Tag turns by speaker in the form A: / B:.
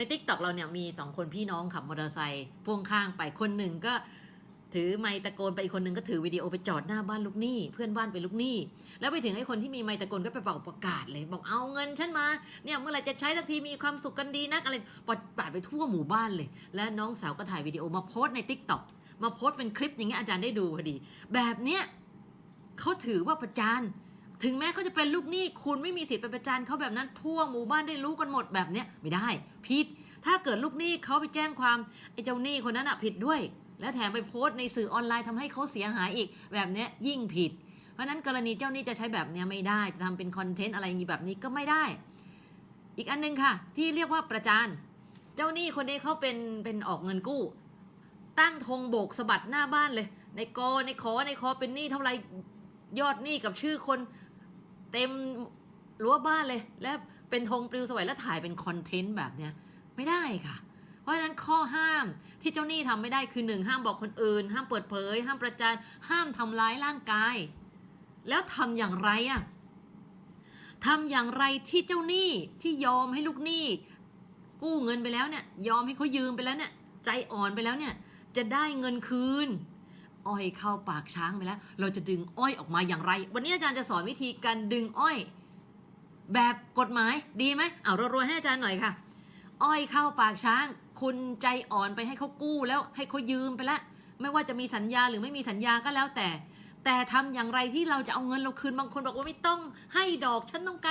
A: ในทิกตอกเราเนี่ยมีสองคนพี่น้องขับมอเตอร์ไซค์พ่วงข้างไปคนหนึ่งก็ถือไมค์ตะโกนไปอีกคนหนึ่งก็ถือวิดีโอไปจอดหน้าบ้านลูกหนี้ เพื่อนบ้านเป็นลูกหนี้ แล้วไปถึงไอ้คนที่มีไมค์ตะโกนก็ไปเป่าประกาศเลย บอกเอาเงินฉันมาเนี่ยเมื่อไหรจะใช้สักทีมีความสุขกันดีนักอะไรประกาศไปทั่วหมู่บ้านเลย และน้องสาวก็ถ่ายวิดีโอมาโพสในทิกตอกมาโพสเป็นคลิปอย่างเงี้ยอาจารย์ได้ดูพอดี แบบเนี้ยเขาถือว่าประจาน ถึงแม้เขาจะเป็นลูกหนี้คุณไม่มีสิทธิ์ไปประจานเขาแบบนั้นทั่วหมู่บ้านได้รู้กันหมดแบบเนี้ยไม่ได้ผิด ถ้าเกิดลูกหนี้เขาไปแจ้งความไอ้เจ้าหนี้คนนั้นอะผิดด้วย แล้วแถมไปโพสต์ในสื่อออนไลน์ทำให้เขาเสียหายอีก แบบเนี้ยยิ่งผิด เพราะนั้นกรณีเจ้าหนี้จะใช้แบบเนี้ยไม่ได้จะทำเป็นคอนเทนต์อะไรอย่างนี้แบบนี้ก็ไม่ได้ อีกอันหนึงค่ะ ที่เรียกว่าประจานเจ้าหนี้คนนี้เขาเป็นเป็นออกเงินกู้ตั้งธงโบกสะบัดหน้าบ้านเลย ในกอในขอในคอเป็นหนี้เท่าไหรยอดหนี้กับชื่อคน เต็มรั้วบ้านเลย และเป็นธงปลิวสวยแล้วถ่ายเป็นคอนเทนต์แบบเนี้ยไม่ได้ค่ะ เพราะฉะนั้นข้อห้ามที่เจ้าหนี้ทำไม่ได้คือหนึ่งห้ามบอกคนอื่น ห้ามเปิดเผย ห้ามประจานห้ามทำร้ายร่างกาย แล้วทำอย่างไรอะทำอย่างไรที่เจ้าหนี้ที่ยอมให้ลูกหนี้ กู้เงินไปแล้วเนี่ย ยอมให้เขายืมไปแล้วเนี่ย ใจอ่อนไปแล้วเนี่ย จะได้เงินคืน อ้อยเข้าปากช้างไปแล้ว เราจะดึงอ้อยออกมาอย่างไร วันนี้อาจารย์จะสอนวิธีการดึงอ้อย แบบกฎหมายดีไหมเอารัวๆให้อาจารย์หน่อยค่ะ อ้อยเข้าปากช้าง คุณใจอ่อนไปให้เขากู้แล้วให้เขายืมไปแล้วไม่ว่าจะมีสัญญาหรือไม่มีสัญญาก็แล้วแต่ แต่ทำอย่างไรที่เราจะเอาเงินเราคืนบางคนบอกว่าไม่ต้องให้ดอกฉันต้องการ